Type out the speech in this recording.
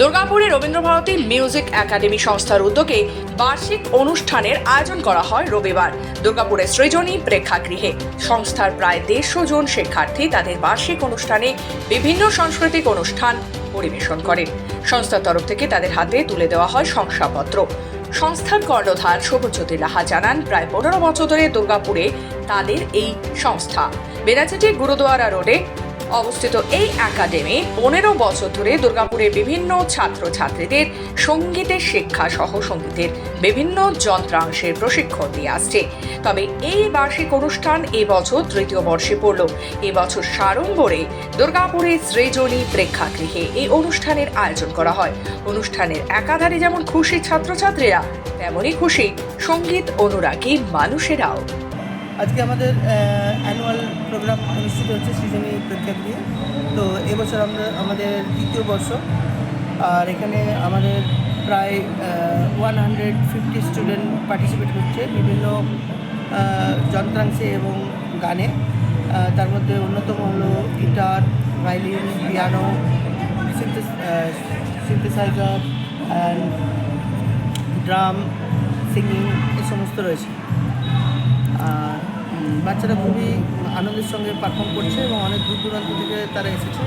দুর্গাপুরে Rabindra Bharati music academy সংস্থার উদ্যোগে বার্ষিক অনুষ্ঠানের আয়োজন করা হয় রবিবার। দুর্গাপুরের সৃজনী প্রেক্ষাগৃহে। সংস্থার প্রায় দেড়শো জন শিক্ষার্থী তাদের বার্ষিক অনুষ্ঠানে বিভিন্ন সাংস্কৃতিক অনুষ্ঠান পরিবেশন করেন। সংস্থার তরফ থেকে তাদের হাতে তুলে দেওয়া হয় শংসাপত্র। সংস্থার কর্ণধার শুভজ্যোতি লাহা জানান, প্রায় পনেরো বছর ধরে দুর্গাপুরে তাদের এই সংস্থা। বেনাচিটি গুরুদুয়ারা রোডে অবস্থিত এই একাডেমি পনেরো বছর ধরে দুর্গাপুরের বিভিন্ন ছাত্রছাত্রীদের সঙ্গীতের শিক্ষা সহ সঙ্গীতের বিভিন্ন যন্ত্রাংশের প্রশিক্ষণ দিয়ে আসছে। তবে এই বার্ষিক অনুষ্ঠান এবছর তৃতীয় বর্ষে পড়ল। এবছর সাড়ম্বরে দুর্গাপুরের সৃজনী প্রেক্ষাগৃহে এই অনুষ্ঠানের আয়োজন করা হয়। অনুষ্ঠানের একাধারে যেমন খুশি ছাত্রছাত্রীরা, তেমনই খুশি সংগীত অনুরাগী মানুষেরাও। আজকে আমাদের অ্যানুয়াল প্রোগ্রাম অনুষ্ঠিত হচ্ছে সৃজনী প্রেক্ষাগৃহে তো এবছর আমরা, আমাদের দ্বিতীয় বর্ষ। আর এখানে আমাদের প্রায় one hundred fifty student participate করছে বিভিন্ন যন্ত্রাংশে এবং গানে। তার মধ্যে অন্যতম হলো guitar violin piano synthesizer and drum singing এ সমস্ত রয়েছে। আর বাচ্চারা খুবই আনন্দের সঙ্গে পারফর্ম করছে এবং অনেক দূর দূরান্ত থেকে তারা এসেছে।